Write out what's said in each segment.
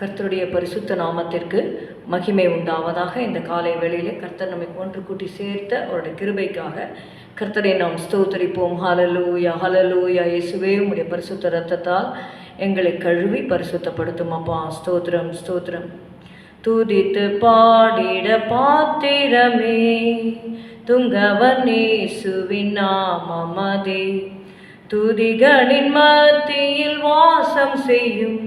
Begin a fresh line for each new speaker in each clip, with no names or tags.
கர்த்தருடைய பரிசுத்த நாமத்திற்கு மகிமை உண்டாவதாக இந்த காலை வேளையிலே கர்த்தர் நம்மை ஒன்று கூட்டி சேர்த்த அவருடைய கிருபைக்காக கர்த்தரை நாம் ஸ்தோத்தரிப்போம். ஹலலூயா ஹலலூயா இயேசுவே உடைய பரிசுத்த ரத்தத்தால் எங்களை கழுவி பரிசுத்தப்படுத்தும் அப்பா. ஸ்தோத்திரம் ஸ்தோத்திரம். துதித்து பாடிட பாத்திரமே துங்கவனேசுவின் நாமமதே துதிகளின் மத்தியில் வாசம் செய்யும்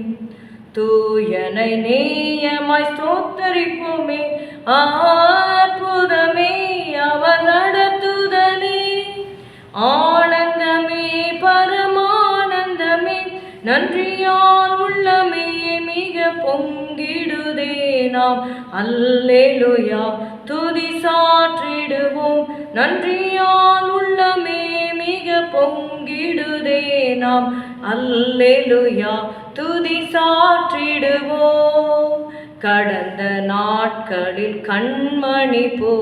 தூயனை நேயமாய் ஸ்தோத்தரிப்போமே. அற்புதமே அவர் நடத்துதலே. ஆனந்தமே பரமானந்தமே நன்றியால் உள்ளமே மிக பொங்கிடுதே நாம். அல்லேலுயா துதி சாற்றிடுவோம். நன்றியால் உள்ளமே மிக பொங்கிடுதே நாம். அல்லேலுயா துதி சாற்றிடுவோம். கடந்த நாட்களில் கண்மணி போ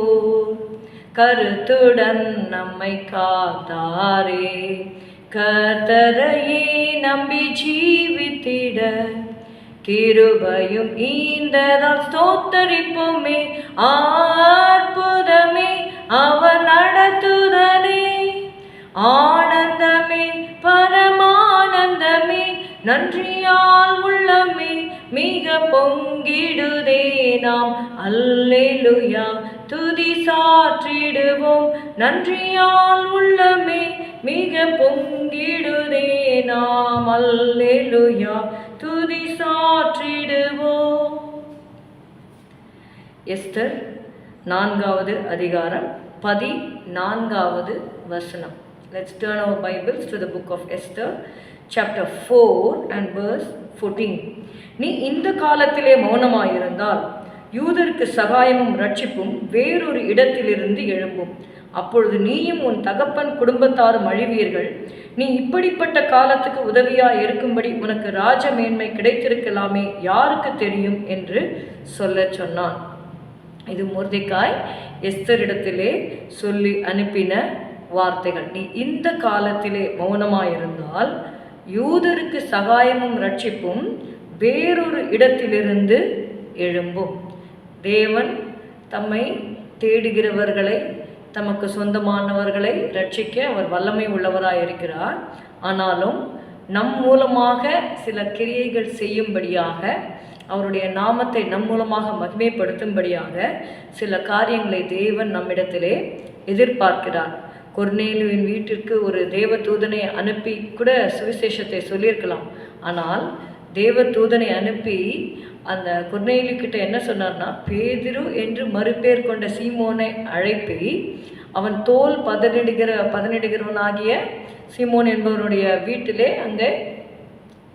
கருத்துடன் நம்மை காத்தாரே. கர்த்தரையே நம்பி ஜீவித்திட கிருபையும் ஈந்ததால் ஸ்தோத்தரிப்போமே. ஆற்புதமே அவர் நடத்துதலே. ஆனந்தமே பரமா நன்றியால் உள்ளமே மிக பொங்கிடுதே நாம். அல்லேலுயா. துதி சாற்றிடுவோம். நன்றியால் உள்ளமே மிக பொங்கிடுதே நாம். அல்லேலுயா. துதி சாற்றிடுவோம். எஸ்தர் நான்காவது அதிகாரம் பதி நான்காவது வசனம். Let's turn our Bibles to the book of Esther chapter four and verse fourteen நீ இந்த காலத்திலே மௌனமாயிருந்தால் யூதருக்கு சகாயமும் ரட்சிப்பும் வேறொரு இடத்திலிருந்து எழும்பும். அப்பொழுது நீயும் உன் தகப்பன் குடும்பத்தாரும் அழிவீர்கள். நீ இப்படிப்பட்ட காலத்துக்கு உதவியாக இருக்கும்படி உனக்கு ராஜ மேன்மை கிடைத்திருக்கலாமே யாருக்கு தெரியும்? என்று சொல்ல சொன்னான். இது முர்திகாய் எஸ்தரிடத்திலே சொல்லி அனுப்பின வார்த்தைகள். நீ இந்த காலத்திலே மௌனமாயிருந்தால் யூதருக்கு சகாயமும் ரட்சிப்பும் வேறொரு இடத்திலிருந்து எழும்பும். தேவன் தம்மை தேடுகிறவர்களை தமக்கு சொந்தமானவர்களை ரட்சிக்க அவர் வல்லமை உள்ளவராக இருக்கிறார் ஆனாலும் நம் மூலமாக சில கிரியைகள் செய்யும்படியாக அவருடைய நாமத்தை நம் மூலமாக மகிமைப்படுத்தும்படியாக சில காரியங்களை தேவன் நம்மிடத்திலே எதிர்பார்க்கிறார். கொர்னேலுவின் வீட்டிற்கு ஒரு தேவ தூதனை அனுப்பி கூட சுவிசேஷத்தை சொல்லியிருக்கலாம். ஆனால் தேவ தூதனை அனுப்பி அந்த கொர்நேலு கிட்ட என்ன சொன்னார்னா பேதிரு என்று மறுபேர் கொண்ட சீமோனை அழைப்பி அவன் தோல் பதனிடுகிற பதனிடுகிறவனாகிய சீமோன் என்பவனுடைய வீட்டிலே அங்கே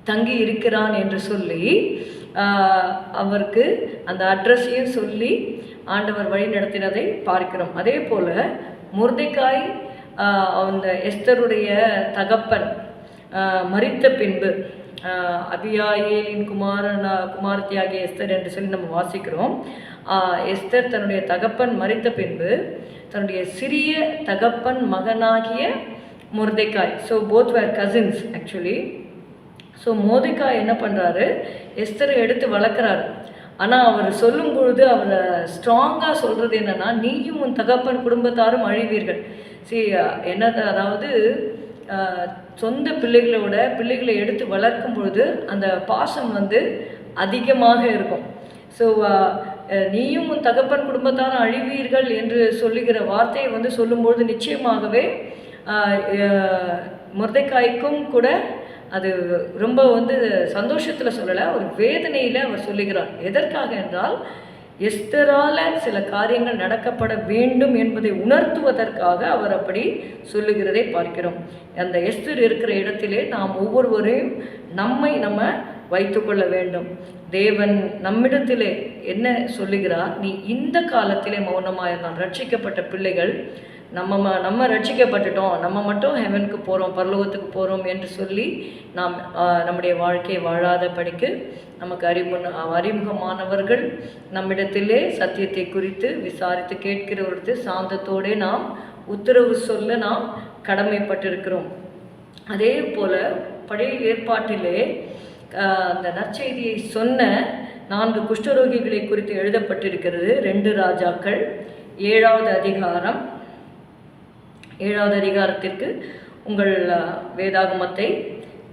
தங்கி இருக்கிறான் என்று சொல்லி அவருக்கு அந்த அட்ரஸையும் சொல்லி ஆண்டவர் வழி நடத்தினதை பார்க்கிறோம். அதே போல் முருதைக்காய் அந்த எஸ்தருடைய தகப்பன் மறித்த பின்பு அபியாயேலின் குமாரனா குமாரத்தியாகிய எஸ்தர் என்று சொல்லி நம்ம வாசிக்கிறோம். எஸ்தர் தன்னுடைய தகப்பன் மறித்த பின்பு தன்னுடைய சிறிய தகப்பன் மகனாகிய Mordecai so both were cousins actually so Mordecai என்ன பண்ணுறாரு எஸ்தரை எடுத்து வளர்க்குறாரு. ஆனால் அவர் சொல்லும் பொழுது அவரை ஸ்ட்ராங்காக சொல்கிறது என்னென்னா நீயும் உன் தகப்பன் குடும்பத்தாரும் அழிவீர்கள். சி uh, என்னது? அதாவது uh, சொந்த பிள்ளைகளோட பிள்ளைகளை எடுத்து வளர்க்கும் பொழுது அந்த பாசம் வந்து அதிகமாக இருக்கும். ஸோ uh, நீயும் உன் தகப்பன் குடும்பத்தான அழிவீர்கள் என்று சொல்லுகிற வார்த்தையை வந்து சொல்லும்பொழுது நிச்சயமாகவே முருதைக்காய்க்கும் கூட அது ரொம்ப வந்து சந்தோஷத்தில் சொல்லலை ஒரு வேதனையில் அவர் சொல்லுகிறார். எதற்காக என்றால் எஸ்தரால் சில காரியங்கள் நடக்கப்பட வேண்டும் என்பதை உணர்த்துவதற்காக அவர் அப்படி சொல்லுகிறதை பார்க்கிறோம். அந்த எஸ்தர் இருக்கிற இடத்திலே நாம் ஒவ்வொருவரையும் நம்மை நம்ம வைத்துக்கொள்ள வேண்டும். தேவன் நம்மிடத்திலே என்ன சொல்லுகிறார்? நீ இந்த காலத்திலே மௌனமாக ரட்சிக்கப்பட்ட பிள்ளைகள் நம்ம ம- நம்ம ரட்சிக்கப்பட்டுட்டோம். நம்ம மட்டும் ஹெவனுக்கு போகிறோம் பரலோகத்துக்கு போகிறோம் என்று சொல்லி நாம் நம்முடைய வாழ்க்கையை வாழாத படிக்கு நமக்கு அறிமு அறிமுகமானவர்கள் நம்மிடத்திலே சத்தியத்தை குறித்து விசாரித்து கேட்கிறவர்களுக்கு சாந்தத்தோடே நாம் உத்தரவு சொல்ல நாம் கடமைப்பட்டிருக்கிறோம். அதே போல் பழைய ஏற்பாட்டிலே அந்த நற்செய்தியை சொன்ன நான்கு குஷ்டரோகிகளை குறித்து எழுதப்பட்டிருக்கிறது. ரெண்டு ராஜாக்கள் ஏழாவது அதிகாரம் ஏழாவது அதிகாரத்திற்கு உங்கள் வேதாகமத்தை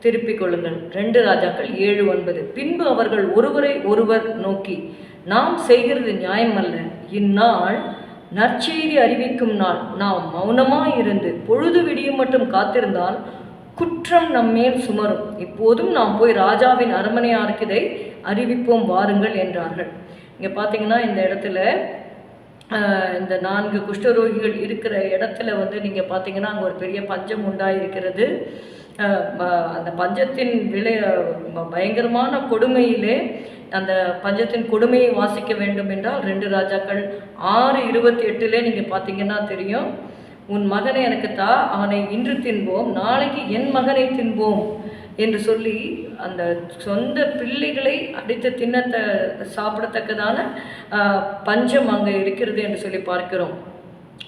திருப்பிக் கொள்ளுங்கள். ரெண்டு ராஜாக்கள் ஏழு ஒன்பது. பின்பு அவர்கள் ஒருவரை ஒருவர் நோக்கி நாம் செய்கிறது நியாயமல்ல. இந்நாள் நற்செய்தி அறிவிக்கும் நாள். நாம் மௌனமாய் இருந்து பொழுது விடியும் மட்டும் காத்திருந்தால் குற்றம் நம்மேல் சுமரும். இப்போதும் நாம் போய் ராஜாவின் அரண்மனையாருக்கு இதை அறிவிப்போம் வாருங்கள் என்றார்கள். இங்கே பார்த்தீங்கன்னா இந்த இடத்துல இந்த நான்கு குஷ்டரோகிகள் இருக்கிற இடத்துல வந்து நீங்கள் பார்த்தீங்கன்னா அங்கே ஒரு பெரிய பஞ்சம் உண்டாயிருக்கிறது. அந்த பஞ்சத்தின் விலை பயங்கரமான கொடுமையிலே அந்த பஞ்சத்தின் கொடுமையை வாசிக்க வேண்டும் என்றால் ரெண்டு ராஜாக்கள் ஆறு இருபத்தி எட்டுலே நீங்கள் பார்த்தீங்கன்னா தெரியும். உன் மகனை எனக்கு தா அவனை இன்று தின்போம் நாளைக்கு என் மகனை தின்போம் என்று சொல்லி அந்த சொந்த பிள்ளைகளை அடித்து தின்னத்த சாப்பிடத்தக்கதான பஞ்சம் அங்கே இருக்கிறது என்று சொல்லி பார்க்கிறோம்.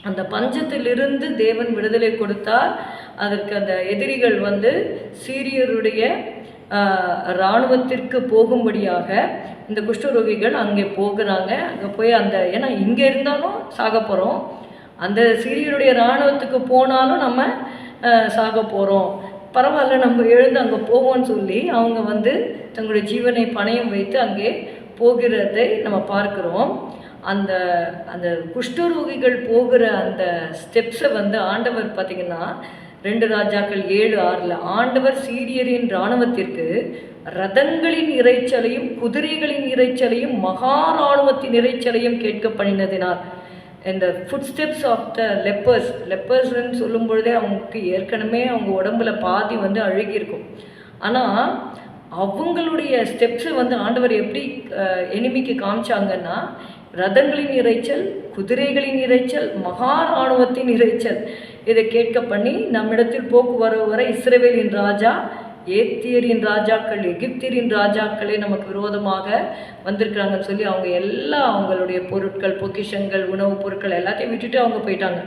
அந்த பஞ்சத்திலிருந்து தேவன் விடுதலை கொடுத்தார். அதற்கு அந்த எதிரிகள் வந்து சீரியருடைய இராணுவத்திற்கு போகும்படியாக இந்த குஷ்டரோகிகள் அங்கே போகிறாங்க. அங்கே போய் அந்த ஏன்னா இங்கே இருந்தாலும் சாக போகிறோம் அந்த சீரியருடைய இராணுவத்துக்கு போனாலும் நம்ம சாக போகிறோம் பரவாயில்ல நம்ம எழுந்து அங்கே போவோம்னு சொல்லி அவங்க வந்து தங்களுடைய ஜீவனை பணயம் வைத்து அங்கே போகிறதை நம்ம பார்க்குறோம். அந்த அந்த குஷ்டரோகிகள் போகிற அந்த ஸ்டெப்ஸை வந்து ஆண்டவர் பார்த்திங்கன்னா ரெண்டு ராஜாக்கள் ஏழு ஆறில் ஆண்டவர் சீரியரின் இராணுவத்திற்கு ரதங்களின் இரைச்சலையும் குதிரைகளின் இரைச்சலையும் மகா இராணுவத்தின் இரைச்சலையும் கேட்க பண்ணினதினார் இந்த footsteps of the lepers லெப்பர்ஸ்ன்னு சொல்லும் பொழுதே அவங்களுக்கு ஏற்கனவே அவங்க உடம்புல பாதி வந்து அழுகியிருக்கும். ஆனால் அவங்களுடைய ஸ்டெப்ஸை வந்து ஆண்டவர் எப்படி எனிமிக்கு காமிச்சாங்கன்னா ரதங்களின் இரைச்சல் குதிரைகளின் இரைச்சல் மகா இராணுவத்தின் இரைச்சல். இதை கேட்க பண்ணி நம்மிடத்தில் போக்கு வர இஸ்ரேவேலின் ராஜா ஏத்தியரின் ராஜாக்கள் எகிப்தியரின் ராஜாக்களே நமக்கு விரோதமாக வந்திருக்கிறாங்கன்னு சொல்லி அவங்க எல்லா அவங்களுடைய பொருட்கள் பொக்கிஷங்கள் உணவுப் பொருட்கள் எல்லாத்தையும் விட்டுட்டு அவங்க போயிட்டாங்க.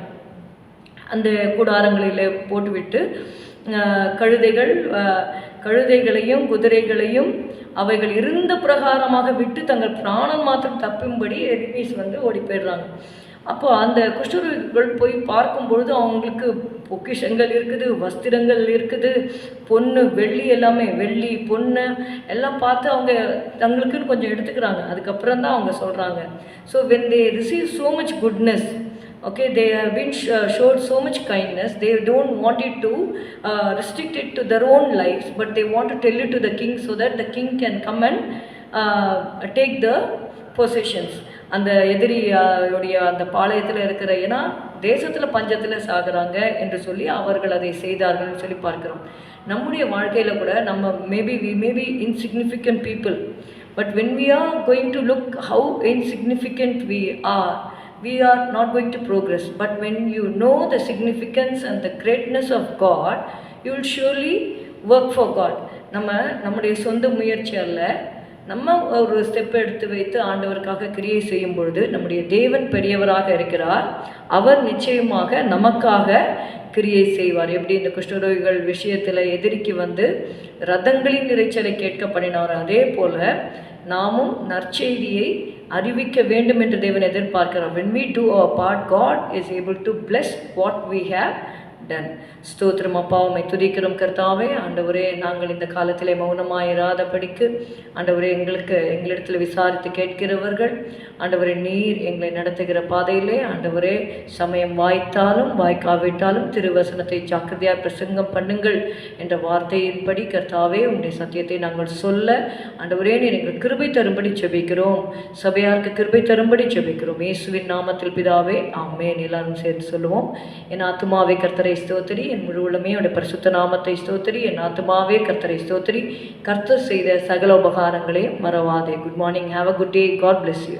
அந்த கூடாரங்களில் போட்டுவிட்டு கழுதைகள் கழுதைகளையும் குதிரைகளையும் அவைகள் இருந்த பிரகாரமாக விட்டு தங்கள் பிராணம் மாத்திரம் தப்பும்படி எனிமீஸ் வந்து ஓடி போயிடுறாங்க. அப்போ அந்த குஷ்டரோகிகள் போய் பார்க்கும் பொழுது அவங்களுக்கு பொக்கிஷங்கள் இருக்குது வஸ்திரங்கள் இருக்குது பொண்ணு வெள்ளி எல்லாமே வெள்ளி பொண்ணு எல்லாம் பார்த்து அவங்க தங்களுக்குன்னு கொஞ்சம் எடுத்துக்கிறாங்க அதுக்கப்புறம் தான் அவங்க சொல்கிறாங்க so when they receive so much goodness okay they have been sh- uh, showed so much kindness they don't want it to uh, restrict it to their own lives but they want to tell it to the king so that the king can come and uh, take the possessions அந்த எதிரி உடைய அந்த பாளையத்தில் இருக்கிற ஏன்னா தேசத்தில் பஞ்சத்தில் சாகுறாங்க என்று சொல்லி அவர்கள் அதை செய்தார்கள்னு சொல்லி பார்க்கிறோம் நம்முடைய வாழ்க்கையில் கூட நம்ம maybe we maybe insignificant people but when we are going to look how insignificant we are we are not going to progress. But when you know the significance and the greatness of God, you will surely work for God. நம்ம நம்முடைய சொந்த முயற்சி அல்ல நம்ம ஒரு step எடுத்து வைத்து ஆண்டவருக்காக கிரியை செய்யும் பொழுது நம்முடைய தேவன் பெரியவராக இருக்கிறார். அவர் நிச்சயமாக நமக்காக கிரியை செய்வார். எப்படி? இந்த குஷ்டரோகிகள் விஷயத்தில் எதிரிக்கு வந்து ரதங்களின் இறைச்சலை கேட்க பண்ணினார் அதே போல் நாமும் நற்செய்தியை அறிவிக்க வேண்டும் என்று தேவன் எதிர்பார்க்கிறார். When we do our part God is able to bless what we have done ஸ்தோத்திரம் அப்பா உமை துதிக்கிறோம் கர்த்தாவே. ஆண்டவரே நாங்கள் இந்த காலத்திலே மௌனமாயிராதபடிக்கு ஆண்டவரே எங்களுக்கு எங்களிடத்தில் விசாரித்து கேட்கிறவர்கள் ஆண்டவரே நீர் எங்களை நடத்துகிற பாதையிலே ஆண்டவரே சமயம் வாய்த்தாலும் வாய்க்காவிட்டாலும் திருவசனத்தை ஜாக்கிரதையாக பிரசங்கம் பண்ணுங்கள் என்ற வார்த்தையின்படி கர்த்தாவே உங்களுடைய சத்தியத்தை நாங்கள் சொல்ல ஆண்டவரே நீர் எங்கள் கிருபை தரும்படி செபிக்கிறோம் சபையாருக்கு கிருபை தரும்படி செபிக்கிறோம் இயேசுவின் நாமத்தில் பிதாவே ஆமே எல்லாரும் சேர்ந்து சொல்லுவோம். என் ஆத்மாவை கர்த்தரை ஸ்தோத்திரி. என் முழு உள்ளமே அவருடைய பரிசுத்த நாமத்தை ஸ்தோத்திரி. என் ஆத்மாவே கர்த்தரை ஸ்தோத்திரி. கர்த்தர் செய்த சகல உபகாரங்களையும் மறவாதே. Good morning have a good day God bless you